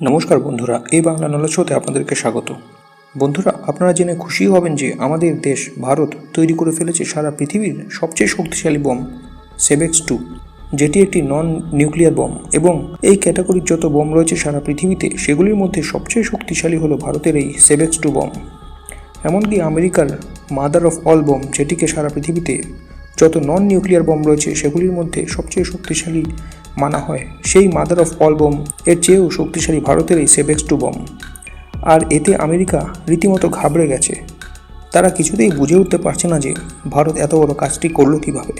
নমস্কার বন্ধুরা, এই বাংলা নলেজ শোতে আপনাদেরকে স্বাগত। বন্ধুরা, আপনারা জেনে খুশি হবেন যে আমাদের দেশ, ভারত তৈরি করে ফেলেছে সারা পৃথিবীর সবচেয়ে শক্তিশালী বম, সেভেক্স টু, যেটি একটি নন নিউক্লিয়ার বম এবং এই ক্যাটাগরির যত বম রয়েছে সারা পৃথিবীতে, সেগুলির মধ্যে সবচেয়ে শক্তিশালী হলো ভারতের এই সেভেক্স টু বম। এমনকি আমেরিকার মাদার অফ অল বম, যেটিকে সারা পৃথিবীতে যত নন নিউক্লিয়ার বম রয়েছে, সেগুলির মধ্যে সবচেয়ে শক্তিশালী মানা হয়। সেই মাদার অফ অল বম, এর চেয়েও শক্তিশালী ভারতের এই সেভেক্স টু বম। আর এতে আমেরিকা রীতিমতো ঘাবড়ে গেছে। তারা কিছুতেই বুঝে উঠতে পারছে না যে ভারত এত বড় কাজটি করল কীভাবে।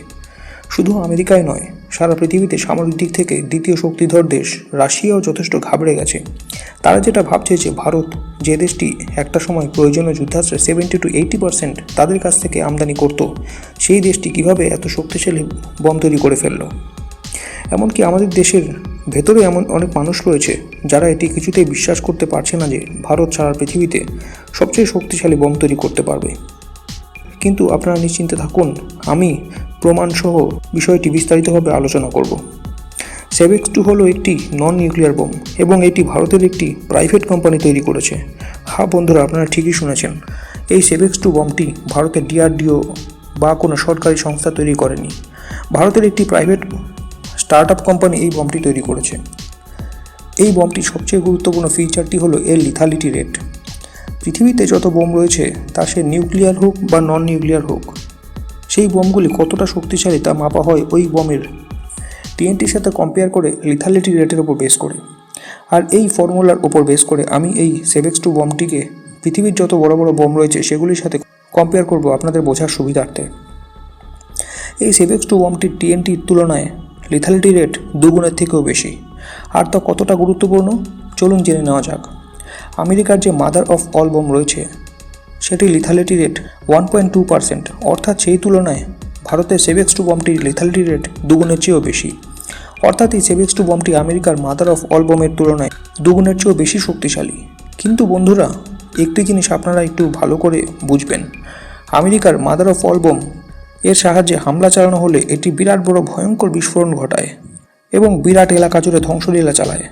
শুধু আমেরিকায় নয়, সারা পৃথিবীতে সামরিক দিক থেকে দ্বিতীয় শক্তিধর দেশ রাশিয়াও যথেষ্ট ঘাবড়ে গেছে। তারা যেটা ভাবছে যে ভারত যে দেশটি একটা সময় প্রয়োজনীয় যুদ্ধাস্ত্রে সেভেন্টি টু এইটি পার্সেন্ট তাদের কাছ থেকে আমদানি করত, সেই দেশটি কীভাবে এত শক্তিশালী বম তৈরি করে ফেলল? এমনকি আমাদের দেশের ভেতরে এমন অনেক মানুষ রয়েছে যারা এটি কিছুতেই বিশ্বাস করতে পারছে না যে ভারত সারা পৃথিবীতে সবচেয়ে শক্তিশালী বোম তৈরি করতে পারবে। কিন্তু আপনারা নিশ্চিন্তে থাকুন, আমি প্রমাণসহ বিষয়টি বিস্তারিতভাবে আলোচনা করব। সেভেক্স টু হলো একটি নন নিউক্লিয়ার বোম এবং এটি ভারতের একটি প্রাইভেট কোম্পানি তৈরি করেছে। হা বন্ধুরা, আপনারা ঠিকই শুনেছেন, এই সেভেক্স টু বোমটি ভারতের ডিআরডিও বা কোনো সরকারি সংস্থা তৈরি করেনি। ভারতের একটি প্রাইভেট স্টার্ট আপ কোম্পানি এই বমটি তৈরি করেছে। এই বমটির সবচেয়ে গুরুত্বপূর্ণ ফিচারটি হলো এর লিথালিটি রেট পৃথিবীতে যত বোম রয়েছে, তা সে নিউক্লিয়ার হোক বা নন নিউক্লিয়ার হোক, সেই বোমগুলি কতটা শক্তিশালী তা মাপা হয় ওই বোমের টিএনটির সাথে কম্পেয়ার করে লিথালিটি রেটের ওপর বেস করে। আর এই ফর্মুলার ওপর বেস করে আমি এই সেভেক্স টু বমটিকে পৃথিবীর যত বড় বড় বোম রয়েছে, সেগুলির সাথে কম্পেয়ার করব আপনাদের বোঝার সুবিধার্থে। এই সেভেক্স টু বমটির টিএনটির তুলনায় লিথালিটি রেট দুগুণের থেকেও বেশি। আর তা কতটা গুরুত্বপূর্ণ? চলুন জেনে নেওয়া যাক। আমেরিকার যে মাদার অফ অল বম রয়েছে, সেটি lethality rate one point two percent অর্থাৎ সেই তুলনায় ভারতের সেভেক্স টু বমটির লিথালিটি রেট দুগুণের চেয়েও বেশি। অর্থাৎ এই সেভেক্স টু বমটি আমেরিকার মাদার অফ অল বমের তুলনায় দুগুণের চেয়েও বেশি শক্তিশালী। কিন্তু বন্ধুরা, একটি জিনিস আপনারা একটু ভালো করে বুঝবেন। আমেরিকার মাদার অফ অল বোম এর সাহায্যে হামলা চালানো হলে এটি বিরাট বড় ভয়ঙ্কর বিস্ফোরণ ঘটায় এবং বিরাট এলাকা জুড়ে ধ্বংসলীলা চালায়।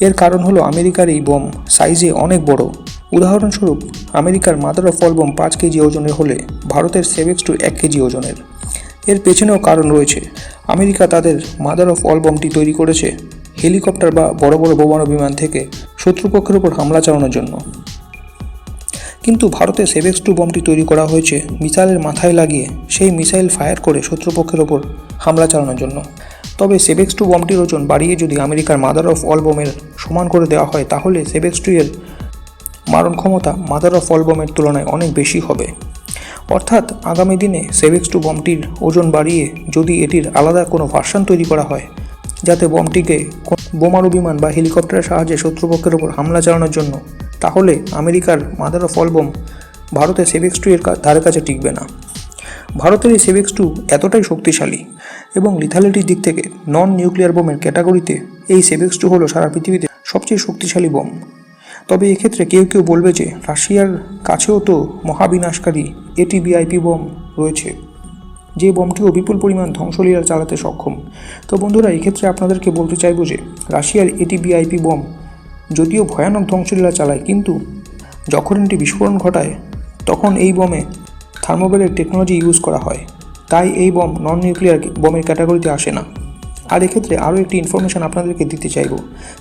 এর কারণ হলো আমেরিকার এই বোম সাইজে অনেক বড়। উদাহরণস্বরূপ, আমেরিকার মাদার অফ অল বোম পাঁচ কেজি ওজনের হলে ভারতের সেভেক্স টু এক কেজি ওজনের। এর পেছনেও কারণ রয়েছে, আমেরিকা তাদের মাদার অফ অল বোমটি তৈরি করেছে হেলিকপ্টার বা বড় বড় বোমানো বিমান থেকে শত্রুপক্ষের উপর হামলা চালানোর জন্য। কিন্তু ভারতে সেভেক্স টু বমটি তৈরি করা হয়েছে মিসাইলের মাথায় লাগিয়ে, সেই মিসাইল ফায়ার করে শত্রুপক্ষের ওপর হামলা চালানোর জন্য। তবে সেভেক্স টু বমটির ওজন বাড়িয়ে যদি আমেরিকার মাদার অফ অল বোমের সমান করে দেওয়া হয়, তাহলে সেভেক্স টু এর মারণ ক্ষমতা মাদার অফ অল বোমের তুলনায় অনেক বেশি হবে। অর্থাৎ আগামী দিনে সেভেক্স টু বমটির ওজন বাড়িয়ে যদি এটির আলাদা কোনো ভার্সান তৈরি করা হয়, যাতে বমটিকে বোমারু বিমান বা হেলিকপ্টারের সাহায্যে শত্রুপক্ষের ওপর হামলা চালানোর জন্য তাহলে আমেরিকার মাদার অফ অল বোম ভারতের সেভেক্স টু এর ধারে কাছে টিকবে না। ভারতের এই সেভেক্স টু এতটাই শক্তিশালী এবং লিথালিটির দিক থেকে নন নিউক্লিয়ার বোমের ক্যাটাগরিতে এই সেভেক্স টু হলো সারা পৃথিবীতে সবচেয়ে শক্তিশালী বোম তবে এক্ষেত্রে কেউ কেউ বলবে যে রাশিয়ার কাছেও তো মহাবিনাশকারী এটিবিআইপি বোম রয়েছে। যে বোমটিও বিপুল পরিমাণ ধ্বংসলীলা চালাতে সক্ষম। তো বন্ধুরা, এক্ষেত্রে আপনাদেরকে বলতে চাইব যে রাশিয়ার এটিবিআইপি বোম যদিও ভয়ানক ধ্বংসলীলা চালায়, কিন্তু যখন এটি বিস্ফোরণ ঘটায়, তখন এই বোমে থার্মোবেলের টেকনোলজি ইউজ করা হয়। তাই এই বোম নন নিউক্লিয়ার বোমের ক্যাটাগরিতে আসে না। আর এক্ষেত্রে আরও একটি ইনফরমেশন আপনাদেরকে দিতে চাইব।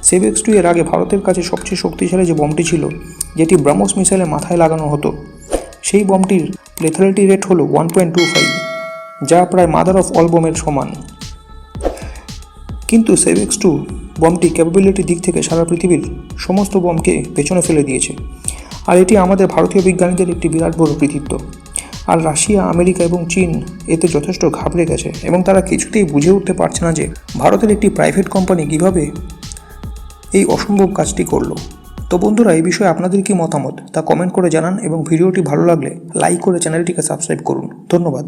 সেভেক্স টু এর আগে ভারতের কাছে সবচেয়ে শক্তিশালী যে বোমটি ছিল, যেটি ব্রাহ্মস মিসাইলের মাথায় লাগানো হতো, সেই বোমটির লেথালিটি রেট হলো ওয়ান পয়েন্ট টু ফাইভ যা প্রায় মাদার অফ অল বোমের সমান। কিন্তু সেভেক্স টু বমটি ক্যাপাবিলিটির দিক থেকে সারা পৃথিবীর সমস্ত বমকে পেছনে ফেলে দিয়েছে। আর এটি আমাদের ভারতীয় বিজ্ঞানীদের একটি বিরাট বড় কৃতিত্ব। আর রাশিয়া, আমেরিকা এবং চীন এতে যথেষ্ট ঘাবড়ে গেছে এবং তারা কিছুতেই বুঝে উঠতে পারছে না যে ভারতের একটি প্রাইভেট কোম্পানি কীভাবে এই অসম্ভব কাজটি করল। তো বন্ধুরা, এই বিষয়ে আপনাদের কি মতামত তা কমেন্ট করে জানান এবং ভিডিওটি ভালো লাগলে লাইক করে চ্যানেলটিকে সাবস্ক্রাইব করুন। ধন্যবাদ।